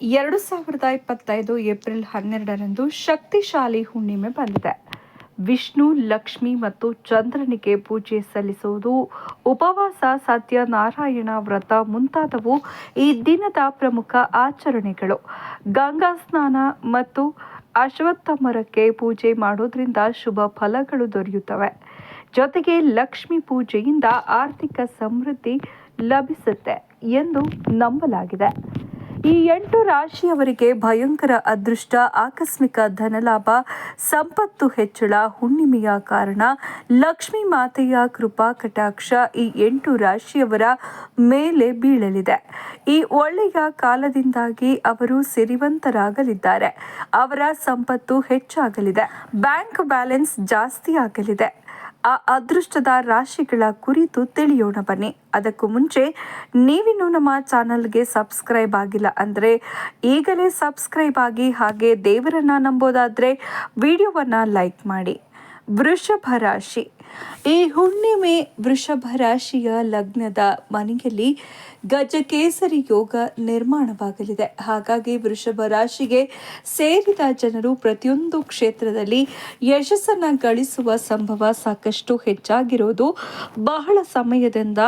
ಎರಡು ಸಾವಿರದ ಇಪ್ಪತ್ತೈದು ಏಪ್ರಿಲ್ ಹನ್ನೆರಡರಂದು ಶಕ್ತಿಶಾಲಿ ಹುಣ್ಣಿಮೆ ಬಂದಿದೆ. ವಿಷ್ಣು, ಲಕ್ಷ್ಮಿ ಮತ್ತು ಚಂದ್ರನಿಗೆ ಪೂಜೆ ಸಲ್ಲಿಸುವುದು, ಉಪವಾಸ, ಸತ್ಯನಾರಾಯಣ ವ್ರತ ಮುಂತಾದವು ಈ ದಿನದ ಪ್ರಮುಖ ಆಚರಣೆಗಳು. ಗಂಗಾ ಸ್ನಾನ ಮತ್ತು ಅಶ್ವತ್ಥ ಮರಕ್ಕೆ ಪೂಜೆ ಮಾಡೋದ್ರಿಂದ ಶುಭ ಫಲಗಳು ದೊರೆಯುತ್ತವೆ. ಜೊತೆಗೆ ಲಕ್ಷ್ಮಿ ಪೂಜೆಯಿಂದ ಆರ್ಥಿಕ ಸಮೃದ್ಧಿ ಲಭಿಸುತ್ತೆ ಎಂದು ನಂಬಲಾಗಿದೆ. ಈ ಎಂಟು ರಾಶಿಯವರಿಗೆ ಭಯಂಕರ ಅದೃಷ್ಟ, ಆಕಸ್ಮಿಕ ಧನಲಾಭ, ಸಂಪತ್ತು ಹೆಚ್ಚಳ, ಹುಣ್ಣಿಮೆಯ ಕಾರಣ, ಲಕ್ಷ್ಮೀ ಮಾತೆಯ ಕೃಪಾ ಕಟಾಕ್ಷ ಈ ಎಂಟು ರಾಶಿಯವರ ಮೇಲೆ ಬೀಳಲಿದೆ. ಈ ಒಳ್ಳೆಯ ಕಾಲದಿಂದಾಗಿ ಅವರು ಸಿರಿವಂತರಾಗಲಿದ್ದಾರೆ. ಅವರ ಸಂಪತ್ತು ಹೆಚ್ಚಾಗಲಿದೆ. ಬ್ಯಾಂಕ್ ಬ್ಯಾಲೆನ್ಸ್ ಜಾಸ್ತಿ ಆಗಲಿದೆ. ಆ ಅದೃಷ್ಟದ ರಾಶಿಗಳ ಕುರಿತು ತಿಳಿಯೋಣ ಬನ್ನಿ. ಅದಕ್ಕೂ ಮುಂಚೆ ನೀವಿನ್ನು ನಮ್ಮ ಚಾನಲ್ಗೆ ಸಬ್ಸ್ಕ್ರೈಬ್ ಆಗಿಲ್ಲ ಅಂದರೆ ಈಗಲೇ ಸಬ್ಸ್ಕ್ರೈಬ್ ಆಗಿ ಹಾಗೆ ದೇವರನ್ನ ನಂಬೋದಾದರೆ ವಿಡಿಯೋವನ್ನು ಲೈಕ್ ಮಾಡಿ. ವೃಷಭ ರಾಶಿ ಈ ಹುಣ್ಣಿಮೆ ವೃಷಭ ರಾಶಿಯ ಲಗ್ನದ ಮನೆಯಲ್ಲಿ ಗಜಕೇಸರಿ ಯೋಗ ನಿರ್ಮಾಣವಾಗಲಿದೆ. ಹಾಗಾಗಿ ವೃಷಭ ರಾಶಿಗೆ ಸೇರಿದ ಜನರು ಪ್ರತಿಯೊಂದು ಕ್ಷೇತ್ರದಲ್ಲಿ ಯಶಸ್ಸನ್ನು ಗಳಿಸುವ ಸಂಭವ ಸಾಕಷ್ಟು ಹೆಚ್ಚಾಗಿರೋದು ಬಹಳ ಸಮಯದಿಂದ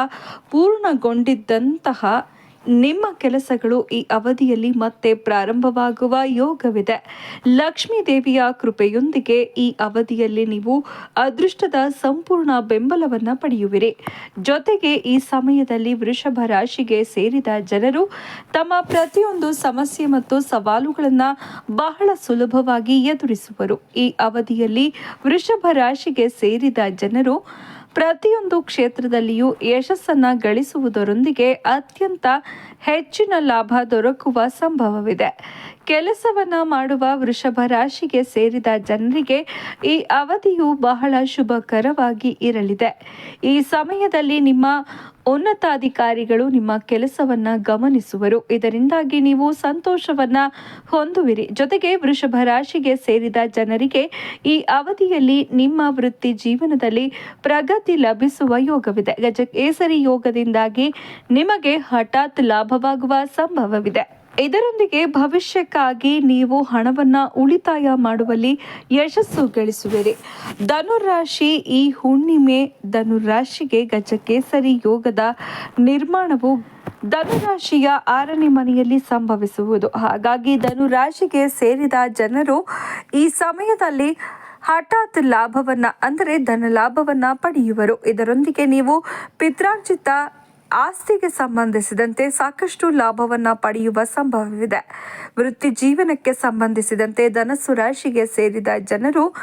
ಪೂರ್ಣಗೊಂಡಿದ್ದಂತಹ ನಿಮ್ಮ ಕೆಲಸಗಳು ಈ ಅವಧಿಯಲ್ಲಿ ಮತ್ತೆ ಪ್ರಾರಂಭವಾಗುವ ಯೋಗವಿದೆ. ಲಕ್ಷ್ಮೀ ದೇವಿಯ ಕೃಪೆಯೊಂದಿಗೆ ಈ ಅವಧಿಯಲ್ಲಿ ನೀವು ಅದೃಷ್ಟದ ಸಂಪೂರ್ಣ ಬೆಂಬಲವನ್ನು ಪಡೆಯುವಿರಿ. ಜೊತೆಗೆ ಈ ಸಮಯದಲ್ಲಿ ವೃಷಭ ರಾಶಿಗೆ ಸೇರಿದ ಜನರು ತಮ್ಮ ಪ್ರತಿಯೊಂದು ಸಮಸ್ಯೆ ಮತ್ತು ಸವಾಲುಗಳನ್ನು ಬಹಳ ಸುಲಭವಾಗಿ ಎದುರಿಸುವರು. ಈ ಅವಧಿಯಲ್ಲಿ ವೃಷಭ ರಾಶಿಗೆ ಸೇರಿದ ಜನರು ಪ್ರತಿಯೊಂದು ಕ್ಷೇತ್ರದಲ್ಲಿಯೂ ಯಶಸ್ಸನ್ನು ಗಳಿಸುವುದರೊಂದಿಗೆ ಅತ್ಯಂತ ಹೆಚ್ಚಿನ ಲಾಭ ದೊರಕುವ ಸಂಭವವಿದೆ. ಕೆಲಸವನ್ನ ಮಾಡುವ ವೃಷಭ ರಾಶಿಗೆ ಸೇರಿದ ಜನರಿಗೆ ಈ ಅವಧಿಯು ಬಹಳ ಶುಭಕರವಾಗಿ ಇರಲಿದೆ. ಈ ಸಮಯದಲ್ಲಿ ನಿಮ್ಮ ಉನ್ನತಾಧಿಕಾರಿಗಳು ನಿಮ್ಮ ಕೆಲಸವನ್ನ ಗಮನಿಸುವರು. ಇದರಿಂದಾಗಿ ನೀವು ಸಂತೋಷವನ್ನ ಹೊಂದುವಿರಿ. ಜೊತೆಗೆ ವೃಷಭ ರಾಶಿಗೆ ಸೇರಿದ ಜನರಿಗೆ ಈ ಅವಧಿಯಲ್ಲಿ ನಿಮ್ಮ ವೃತ್ತಿ ಜೀವನದಲ್ಲಿ ಪ್ರಗತಿ ಲಭಿಸುವ ಯೋಗವಿದೆ. ಗಜ ಕೇಸರಿ ಯೋಗದಿಂದಾಗಿ ನಿಮಗೆ ಹಠಾತ್ ಲಾಭವಾಗುವ ಸಂಭವವಿದೆ. ಇದರೊಂದಿಗೆ ಭವಿಷ್ಯಕ್ಕಾಗಿ ನೀವು ಹಣವನ್ನು ಉಳಿತಾಯ ಮಾಡುವಲ್ಲಿ ಯಶಸ್ಸು ಗಳಿಸುವಿರಿ. ಧನುರಾಶಿ ಈ ಹುಣ್ಣಿಮೆ ಧನುರಾಶಿಗೆ ಗಜಕೇಸರಿ ಯೋಗದ ನಿರ್ಮಾಣವು ಧನುರಾಶಿಯ ಆರನೇ ಮನೆಯಲ್ಲಿ ಸಂಭವಿಸುವುದು. ಹಾಗಾಗಿ ಧನುರಾಶಿಗೆ ಸೇರಿದ ಜನರು ಈ ಸಮಯದಲ್ಲಿ ಹಠಾತ್ ಲಾಭವನ್ನು, ಅಂದರೆ ಧನ ಲಾಭವನ್ನು ಪಡೆಯುವರು. ಇದರೊಂದಿಗೆ ನೀವು ಪಿತ್ರಾರ್ಜಿತ ಆಸ್ತಿಗೆ ಸಂಬಂಧಿಸಿದಂತೆ ಸಾಕಷ್ಟು ಲಾಭವನ್ನು ಪಡೆಯುವ ಸಂಭವವಿದೆ. ವೃತ್ತಿ ಜೀವನಕ್ಕೆ ಸಂಬಂಧಿಸಿದಂತೆ ಧನಸ್ಸು ರಾಶಿಗೆ ಸೇರಿದ ಜನರು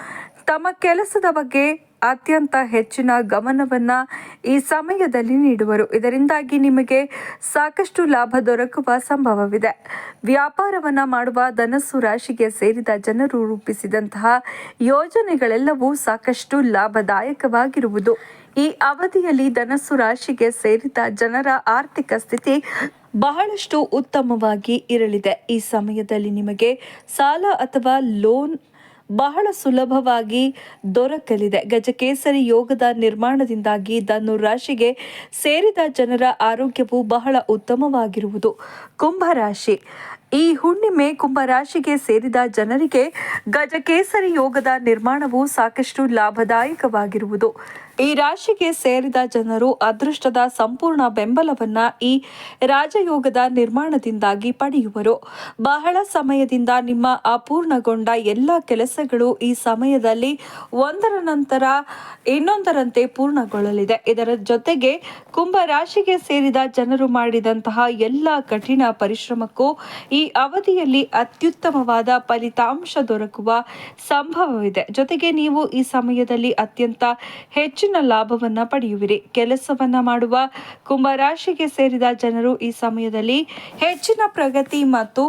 ತಮ್ಮ ಕೆಲಸದ ಬಗ್ಗೆ ಅತ್ಯಂತ ಹೆಚ್ಚಿನ ಗಮನವನ್ನು ಈ ಸಮಯದಲ್ಲಿ ನೀಡುವರು. ಇದರಿಂದಾಗಿ ನಿಮಗೆ ಸಾಕಷ್ಟು ಲಾಭ ದೊರಕುವ ಸಂಭವವಿದೆ. ವ್ಯಾಪಾರವನ್ನ ಮಾಡುವ ಧನಸ್ಸು ರಾಶಿಗೆ ಸೇರಿದ ಜನರು ರೂಪಿಸಿದಂತಹ ಯೋಜನೆಗಳೆಲ್ಲವೂ ಸಾಕಷ್ಟು ಲಾಭದಾಯಕವಾಗಿರುವುದು. ಈ ಅವಧಿಯಲ್ಲಿ ಧನಸ್ಸು ರಾಶಿಗೆ ಸೇರಿದ ಜನರ ಆರ್ಥಿಕ ಸ್ಥಿತಿ ಬಹಳಷ್ಟು ಉತ್ತಮವಾಗಿ ಇರಲಿದೆ. ಈ ಸಮಯದಲ್ಲಿ ನಿಮಗೆ ಸಾಲ ಅಥವಾ ಲೋನ್ ಬಹಳ ಸುಲಭವಾಗಿ ದೊರಕಲಿದೆ. ಗಜಕೇಸರಿ ಯೋಗದ ನಿರ್ಮಾಣದಿಂದಾಗಿ ಧನು ರಾಶಿಗೆ ಸೇರಿದ ಜನರ ಆರೋಗ್ಯವು ಬಹಳ ಉತ್ತಮವಾಗಿರುವುದು. ಕುಂಭರಾಶಿ ಈ ಹುಣ್ಣಿಮೆ ಕುಂಭರಾಶಿಗೆ ಸೇರಿದ ಜನರಿಗೆ ಗಜಕೇಸರಿ ಯೋಗದ ನಿರ್ಮಾಣವು ಸಾಕಷ್ಟು ಲಾಭದಾಯಕವಾಗಿರುವುದು. ಈ ರಾಶಿಗೆ ಸೇರಿದ ಜನರು ಅದೃಷ್ಟದ ಸಂಪೂರ್ಣ ಬೆಂಬಲವನ್ನ ಈ ರಾಜಯೋಗದ ನಿರ್ಮಾಣದಿಂದಾಗಿ ಪಡೆಯುವರು. ಬಹಳ ಸಮಯದಿಂದ ನಿಮ್ಮ ಅಪೂರ್ಣಗೊಂಡ ಎಲ್ಲ ಕೆಲಸಗಳು ಈ ಸಮಯದಲ್ಲಿ ಒಂದರ ನಂತರ ಇನ್ನೊಂದರಂತೆ ಪೂರ್ಣಗೊಳ್ಳಲಿದೆ. ಇದರ ಜೊತೆಗೆ ಕುಂಭ ರಾಶಿಗೆ ಸೇರಿದ ಜನರು ಮಾಡಿದಂತಹ ಎಲ್ಲ ಕಠಿಣ ಪರಿಶ್ರಮಕ್ಕೂ ಈ ಅವಧಿಯಲ್ಲಿ ಅತ್ಯುತ್ತಮವಾದ ಫಲಿತಾಂಶ ದೊರಕುವ ಸಂಭವವಿದೆ. ಜೊತೆಗೆ ನೀವು ಈ ಸಮಯದಲ್ಲಿ ಅತ್ಯಂತ ಹೆಚ್ಚಿನ ಲಾಭವನ್ನು ಪಡೆಯುವಿರಿ. ಕೆಲಸವನ್ನ ಮಾಡುವ ಕುಂಭರಾಶಿಗೆ ಸೇರಿದ ಜನರು ಈ ಸಮಯದಲ್ಲಿ ಹೆಚ್ಚಿನ ಪ್ರಗತಿ ಮತ್ತು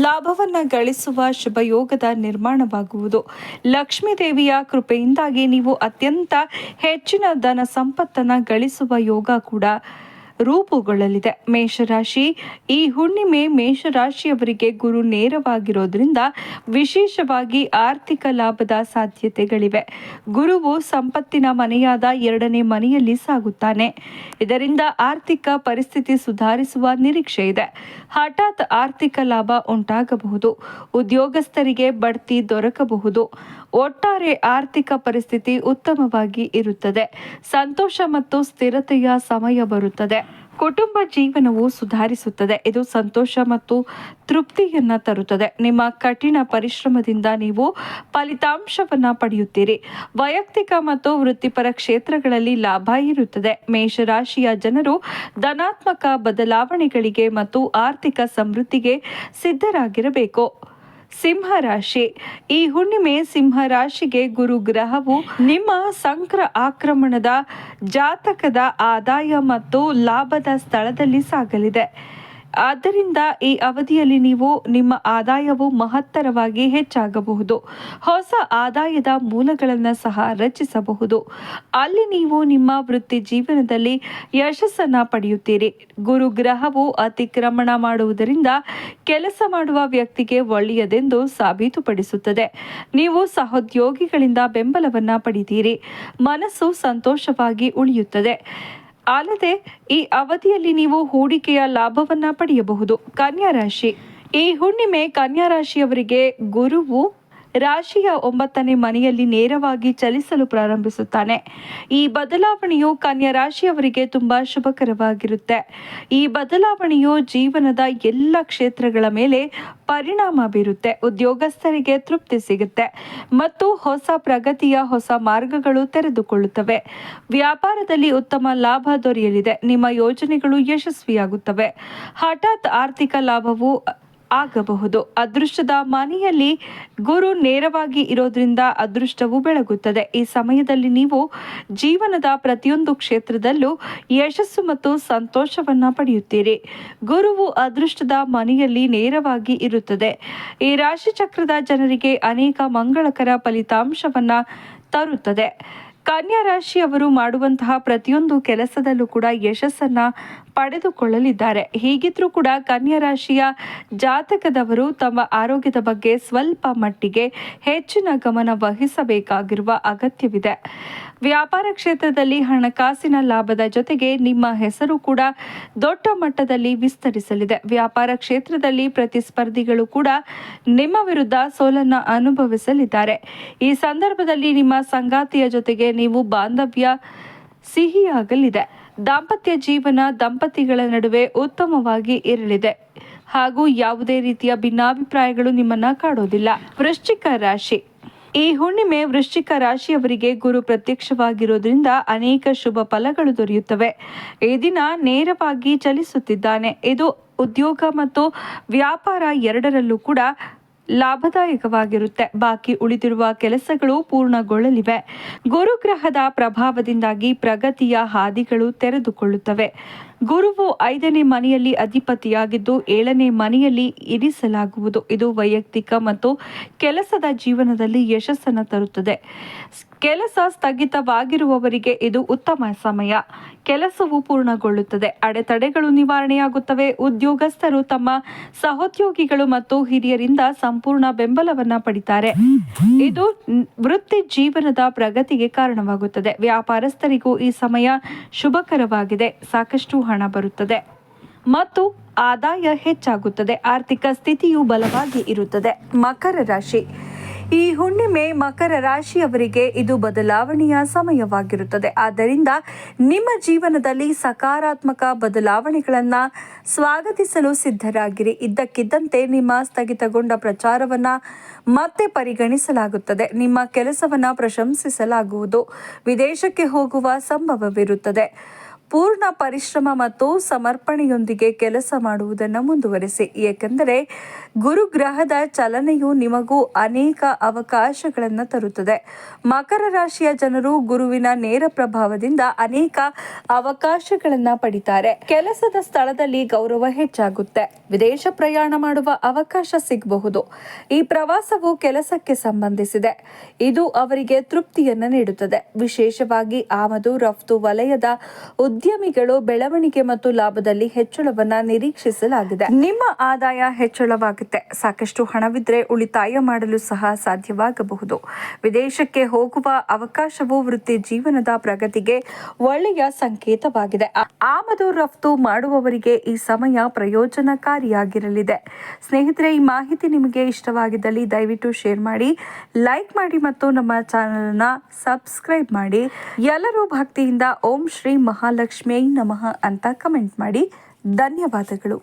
ಲಾಭವನ್ನು ಗಳಿಸುವ ಶುಭಯೋಗದ ನಿರ್ಮಾಣವಾಗುವುದು. ಲಕ್ಷ್ಮೀ ದೇವಿಯ ಕೃಪೆಯಿಂದಾಗಿ ನೀವು ಅತ್ಯಂತ ಹೆಚ್ಚಿನ ಧನ ಸಂಪತ್ತನ್ನ ಗಳಿಸುವ ಯೋಗ ಕೂಡ ರೂಪುಗೊಳ್ಳಲಿದೆ. ಮೇಷರಾಶಿ. ಈ ಹುಣ್ಣಿಮೆ ಮೇಷರಾಶಿಯವರಿಗೆ ಗುರು ನೇರವಾಗಿರೋದ್ರಿಂದ ವಿಶೇಷವಾಗಿ ಆರ್ಥಿಕ ಲಾಭದ ಸಾಧ್ಯತೆಗಳಿವೆ. ಗುರುವು ಸಂಪತ್ತಿನ ಮನೆಯಾದ ಎರಡನೇ ಮನೆಯಲ್ಲಿ ಸಾಗುತ್ತಾನೆ. ಇದರಿಂದ ಆರ್ಥಿಕ ಪರಿಸ್ಥಿತಿ ಸುಧಾರಿಸುವ ನಿರೀಕ್ಷೆ ಇದೆ. ಹಠಾತ್ ಆರ್ಥಿಕ ಲಾಭ ಉಂಟಾಗಬಹುದು. ಉದ್ಯೋಗಸ್ಥರಿಗೆ ಬಡ್ತಿ ದೊರಕಬಹುದು. ಒಟ್ಟಾರೆ ಆರ್ಥಿಕ ಪರಿಸ್ಥಿತಿ ಉತ್ತಮವಾಗಿ ಇರುತ್ತದೆ. ಸಂತೋಷ ಮತ್ತು ಸ್ಥಿರತೆಯ ಸಮಯ ಬರುತ್ತದೆ. ಕುಟುಂಬ ಜೀವನವು ಸುಧಾರಿಸುತ್ತದೆ. ಇದು ಸಂತೋಷ ಮತ್ತು ತೃಪ್ತಿಯನ್ನು ತರುತ್ತದೆ. ನಿಮ್ಮ ಕಠಿಣ ಪರಿಶ್ರಮದಿಂದ ನೀವು ಫಲಿತಾಂಶವನ್ನು ಪಡೆಯುತ್ತೀರಿ. ವೈಯಕ್ತಿಕ ಮತ್ತು ವೃತ್ತಿಪರ ಕ್ಷೇತ್ರಗಳಲ್ಲಿ ಲಾಭ ಇರುತ್ತದೆ. ಮೇಷರಾಶಿಯ ಜನರು ಧನಾತ್ಮಕ ಬದಲಾವಣೆಗಳಿಗೆ ಮತ್ತು ಆರ್ಥಿಕ ಸಮೃದ್ಧಿಗೆ ಸಿದ್ಧರಾಗಿರಬೇಕು. ಸಿಂಹರಾಶಿ. ಈ ಹುಣ್ಣಿಮೆ ಸಿಂಹರಾಶಿಗೆ ಗುರು ಗ್ರಹವು ನಿಮ್ಮ ಸಂಕ್ರ ಆಕ್ರಮಣದ ಜಾತಕದ ಆದಾಯ ಮತ್ತು ಲಾಭದ ಸ್ಥಳದಲ್ಲಿ ಸಾಗಲಿದೆ. ಆದ್ದರಿಂದ ಈ ಅವಧಿಯಲ್ಲಿ ನೀವು ನಿಮ್ಮ ಆದಾಯವು ಮಹತ್ತರವಾಗಿ ಹೆಚ್ಚಾಗಬಹುದು. ಹೊಸ ಆದಾಯದ ಮೂಲಗಳನ್ನು ಸಹ ರಚಿಸಬಹುದು. ಅಲ್ಲಿ ನೀವು ನಿಮ್ಮ ವೃತ್ತಿ ಜೀವನದಲ್ಲಿ ಯಶಸ್ಸನ್ನ ಪಡೆಯುತ್ತೀರಿ. ಗುರು ಗ್ರಹವು ಅತಿಕ್ರಮಣ ಮಾಡುವುದರಿಂದ ಕೆಲಸ ಮಾಡುವ ವ್ಯಕ್ತಿಗೆ ಒಳ್ಳೆಯದೆಂದು ಸಾಬೀತುಪಡಿಸುತ್ತದೆ. ನೀವು ಸಹೋದ್ಯೋಗಿಗಳಿಂದ ಬೆಂಬಲವನ್ನು ಪಡಿತೀರಿ. ಮನಸ್ಸು ಸಂತೋಷವಾಗಿ ಉಳಿಯುತ್ತದೆ. ಅಲ್ಲದೆ ಈ ಅವಧಿಯಲ್ಲಿ ನೀವು ಹೂಡಿಕೆಯ ಲಾಭವನ್ನ ಪಡೆಯಬಹುದು. ಕನ್ಯಾ ರಾಶಿ ಈ ಹುಣ್ಣಿಮೆ ಕನ್ಯಾ ರಾಶಿಯವರಿಗೆ ಗುರುವು ರಾಶಿಯ ಒಂಬತ್ತನೇ ಮನೆಯಲ್ಲಿ ನೇರವಾಗಿ ಚಲಿಸಲು ಪ್ರಾರಂಭಿಸುತ್ತಾನೆ. ಈ ಬದಲಾವಣೆಯು ಕನ್ಯಾ ರಾಶಿಯವರಿಗೆ ತುಂಬಾ ಶುಭಕರವಾಗಿರುತ್ತೆ. ಈ ಬದಲಾವಣೆಯು ಜೀವನದ ಎಲ್ಲ ಕ್ಷೇತ್ರಗಳ ಮೇಲೆ ಪರಿಣಾಮ ಬೀರುತ್ತೆ. ಉದ್ಯೋಗಸ್ಥರಿಗೆ ತೃಪ್ತಿ ಸಿಗುತ್ತೆ. ಮತ್ತು ಹೊಸ ಪ್ರಗತಿಯ ಹೊಸ ಮಾರ್ಗಗಳು ತೆರೆದುಕೊಳ್ಳುತ್ತವೆ. ವ್ಯಾಪಾರದಲ್ಲಿ ಉತ್ತಮ ಲಾಭ ದೊರೆಯಲಿದೆ. ನಿಮ್ಮ ಯೋಜನೆಗಳು ಯಶಸ್ವಿಯಾಗುತ್ತವೆ. ಹಠಾತ್ ಆರ್ಥಿಕ ಲಾಭವು ಆಗಬಹುದು. ಅದೃಷ್ಟದ ಮನೆಯಲ್ಲಿ ಗುರು ನೇರವಾಗಿ ಇರೋದ್ರಿಂದ ಅದೃಷ್ಟವು ಬೆಳಗುತ್ತದೆ. ಈ ಸಮಯದಲ್ಲಿ ನೀವು ಜೀವನದ ಪ್ರತಿಯೊಂದು ಕ್ಷೇತ್ರದಲ್ಲೂ ಯಶಸ್ಸು ಮತ್ತು ಸಂತೋಷವನ್ನ ಪಡೆಯುತ್ತೀರಿ. ಗುರುವು ಅದೃಷ್ಟದ ಮನೆಯಲ್ಲಿ ನೇರವಾಗಿ ಇರುತ್ತದೆ. ಈ ರಾಶಿ ಚಕ್ರದ ಜನರಿಗೆ ಅನೇಕ ಮಂಗಳಕರ ಫಲಿತಾಂಶವನ್ನ ತರುತ್ತದೆ. ಕನ್ಯಾ ರಾಶಿಯವರು ಮಾಡುವಂತಹ ಪ್ರತಿಯೊಂದು ಕೆಲಸದಲ್ಲೂ ಕೂಡ ಯಶಸ್ಸನ್ನ ಪಡೆದುಕೊಳ್ಳಲಿದ್ದಾರೆ. ಹೀಗಿದ್ರೂ ಕೂಡ ಕನ್ಯಾ ರಾಶಿಯ ಜಾತಕದವರು ತಮ್ಮ ಆರೋಗ್ಯದ ಬಗ್ಗೆ ಸ್ವಲ್ಪ ಮಟ್ಟಿಗೆ ಹೆಚ್ಚಿನ ಗಮನ ವಹಿಸಬೇಕಾಗಿರುವ ಅಗತ್ಯವಿದೆ. ವ್ಯಾಪಾರ ಕ್ಷೇತ್ರದಲ್ಲಿ ಹಣಕಾಸಿನ ಲಾಭದ ಜೊತೆಗೆ ನಿಮ್ಮ ಹೆಸರು ಕೂಡ ದೊಡ್ಡ ಮಟ್ಟದಲ್ಲಿ ವಿಸ್ತರಿಸಲಿದೆ. ವ್ಯಾಪಾರ ಕ್ಷೇತ್ರದಲ್ಲಿ ಪ್ರತಿಸ್ಪರ್ಧಿಗಳು ಕೂಡ ನಿಮ್ಮ ವಿರುದ್ಧ ಸೋಲನ್ನ ಅನುಭವಿಸಲಿದ್ದಾರೆ. ಈ ಸಂದರ್ಭದಲ್ಲಿ ನಿಮ್ಮ ಸಂಗಾತಿಯ ಜೊತೆಗೆ ನೀವು ಬಾಂಧವ್ಯ ಸಿಹಿಯಾಗಲಿದೆ. ದಾಂಪತ್ಯ ಜೀವನ ದಂಪತಿಗಳ ನಡುವೆ ಉತ್ತಮವಾಗಿ ಇರಲಿದೆ. ಹಾಗೂ ಯಾವುದೇ ರೀತಿಯ ಭಿನ್ನಾಭಿಪ್ರಾಯಗಳು ನಿಮ್ಮನ್ನ ಕಾಡೋದಿಲ್ಲ. ವೃಶ್ಚಿಕ ರಾಶಿ. ಈ ಹುಣ್ಣಿಮೆ ವೃಶ್ಚಿಕ ರಾಶಿಯವರಿಗೆ ಗುರು ಪ್ರತ್ಯಕ್ಷವಾಗಿರೋದ್ರಿಂದ ಅನೇಕ ಶುಭ ಫಲಗಳು ದೊರೆಯುತ್ತವೆ. ಈ ದಿನ ನೇರವಾಗಿ ಚಲಿಸುತ್ತಿದ್ದಾನೆ. ಇದು ಉದ್ಯೋಗ ಮತ್ತು ವ್ಯಾಪಾರ ಎರಡರಲ್ಲೂ ಕೂಡ ಲಾಭದಾಯಕವಾಗಿರುತ್ತೆ. ಬಾಕಿ ಉಳಿದಿರುವ ಕೆಲಸಗಳು ಪೂರ್ಣಗೊಳ್ಳಲಿವೆ. ಗುರುಗ್ರಹದ ಪ್ರಭಾವದಿಂದಾಗಿ ಪ್ರಗತಿಯ ಹಾದಿಗಳು ತೆರೆದುಕೊಳ್ಳುತ್ತವೆ. ಗುರುವು ಐದನೇ ಮನೆಯಲ್ಲಿ ಅಧಿಪತಿಯಾಗಿದ್ದು ಏಳನೇ ಮನೆಯಲ್ಲಿ ಇರಿಸಲಾಗುವುದು. ಇದು ವೈಯಕ್ತಿಕ ಮತ್ತು ಕೆಲಸದ ಜೀವನದಲ್ಲಿ ಯಶಸ್ಸನ್ನು ತರುತ್ತದೆ. ಕೆಲಸ ಸ್ಥಗಿತವಾಗಿರುವವರಿಗೆ ಇದು ಉತ್ತಮ ಸಮಯ. ಕೆಲಸವು ಪೂರ್ಣಗೊಳ್ಳುತ್ತದೆ. ಅಡೆತಡೆಗಳು ನಿವಾರಣೆಯಾಗುತ್ತವೆ. ಉದ್ಯೋಗಸ್ಥರು ತಮ್ಮ ಸಹೋದ್ಯೋಗಿಗಳು ಮತ್ತು ಹಿರಿಯರಿಂದ ಸಂಪೂರ್ಣ ಬೆಂಬಲವನ್ನ ಪಡಿತಾರೆ. ಇದು ವೃತ್ತಿ ಜೀವನದ ಪ್ರಗತಿಗೆ ಕಾರಣವಾಗುತ್ತದೆ. ವ್ಯಾಪಾರಸ್ಥರಿಗೂ ಈ ಸಮಯ ಶುಭಕರವಾಗಿದೆ. ಸಾಕಷ್ಟು ಹಣ ಬರುತ್ತದೆ. ಮತ್ತು ಆದಾಯ ಹೆಚ್ಚಾಗುತ್ತದೆ. ಆರ್ಥಿಕ ಸ್ಥಿತಿಯು ಬಲವಾಗಿ ಇರುತ್ತದೆ. ಮಕರ ರಾಶಿ. ಈ ಹುಣ್ಣಿಮೆ ಮಕರ ರಾಶಿಯವರಿಗೆ ಇದು ಬದಲಾವಣೆಯ ಸಮಯವಾಗಿರುತ್ತದೆ. ಆದ್ದರಿಂದ ನಿಮ್ಮ ಜೀವನದಲ್ಲಿ ಸಕಾರಾತ್ಮಕ ಬದಲಾವಣೆಗಳನ್ನು ಸ್ವಾಗತಿಸಲು ಸಿದ್ಧರಾಗಿರಿ. ಇದ್ದಕ್ಕಿದ್ದಂತೆ ನಿಮ್ಮ ಸ್ಥಗಿತಗೊಂಡ ಪ್ರಚಾರವನ್ನ ಮತ್ತೆ ಪರಿಗಣಿಸಲಾಗುತ್ತದೆ. ನಿಮ್ಮ ಕೆಲಸವನ್ನ ಪ್ರಶಂಸಿಸಲಾಗುವುದು. ವಿದೇಶಕ್ಕೆ ಹೋಗುವ ಸಂಭವವಿರುತ್ತದೆ. ಪೂರ್ಣ ಪರಿಶ್ರಮ ಮತ್ತು ಸಮರ್ಪಣೆಯೊಂದಿಗೆ ಕೆಲಸ ಮಾಡುವುದನ್ನು ಮುಂದುವರಿಸಿ. ಏಕೆಂದರೆ ಗುರುಗ್ರಹದ ಚಲನೆಯು ನಿಮಗೂ ಅನೇಕ ಅವಕಾಶಗಳನ್ನು ತರುತ್ತದೆ. ಮಕರ ರಾಶಿಯ ಜನರು ಗುರುವಿನ ನೇರ ಪ್ರಭಾವದಿಂದ ಅನೇಕ ಅವಕಾಶಗಳನ್ನು ಪಡಿತಾರೆ. ಕೆಲಸದ ಸ್ಥಳದಲ್ಲಿ ಗೌರವ ಹೆಚ್ಚಾಗುತ್ತೆ. ವಿದೇಶ ಪ್ರಯಾಣ ಮಾಡುವ ಅವಕಾಶ ಸಿಗಬಹುದು. ಈ ಪ್ರವಾಸವು ಕೆಲಸಕ್ಕೆ ಸಂಬಂಧಿಸಿದೆ. ಇದು ಅವರಿಗೆ ತೃಪ್ತಿಯನ್ನು ನೀಡುತ್ತದೆ. ವಿಶೇಷವಾಗಿ ಆಮದು, ರಫ್ತು, ವಲಯದ ಉದ್ಯಮಿಗಳು ಬೆಳವಣಿಗೆ ಮತ್ತು ಲಾಭದಲ್ಲಿ ಹೆಚ್ಚಳವನ್ನ ನಿರೀಕ್ಷಿಸಲಾಗಿದೆ. ನಿಮ್ಮ ಆದಾಯ ಹೆಚ್ಚಳವಾಗುತ್ತೆ. ಸಾಕಷ್ಟು ಹಣವಿದ್ರೆ ಉಳಿತಾಯ ಮಾಡಲು ಸಹ ಸಾಧ್ಯವಾಗಬಹುದು. ವಿದೇಶಕ್ಕೆ ಹೋಗುವ ಅವಕಾಶವು ವೃತ್ತಿ ಜೀವನದ ಪ್ರಗತಿಗೆ ಒಳ್ಳೆಯ ಸಂಕೇತವಾಗಿದೆ. ಆಮದು ರಫ್ತು ಮಾಡುವವರಿಗೆ ಈ ಸಮಯ ಪ್ರಯೋಜನಕಾರಿಯಾಗಿರಲಿದೆ. ಸ್ನೇಹಿತರೆ, ಈ ಮಾಹಿತಿ ನಿಮಗೆ ಇಷ್ಟವಾಗಿದ್ದಲ್ಲಿ ದಯವಿಟ್ಟು ಶೇರ್ ಮಾಡಿ, ಲೈಕ್ ಮಾಡಿ ಮತ್ತು ನಮ್ಮ ಚಾನಲ್ನ ಸಬ್ಸ್ಕ್ರೈಬ್ ಮಾಡಿ. ಎಲ್ಲರೂ ಭಕ್ತಿಯಿಂದ ಓಂ ಶ್ರೀ ಮಹಾಲಕ್ಷ್ಮಿ. ಲಕ್ಷ್ಮೇ ನಮಃ ಅಂತ ಕಮೆಂಟ್ ಮಾಡಿ. ಧನ್ಯವಾದಗಳು.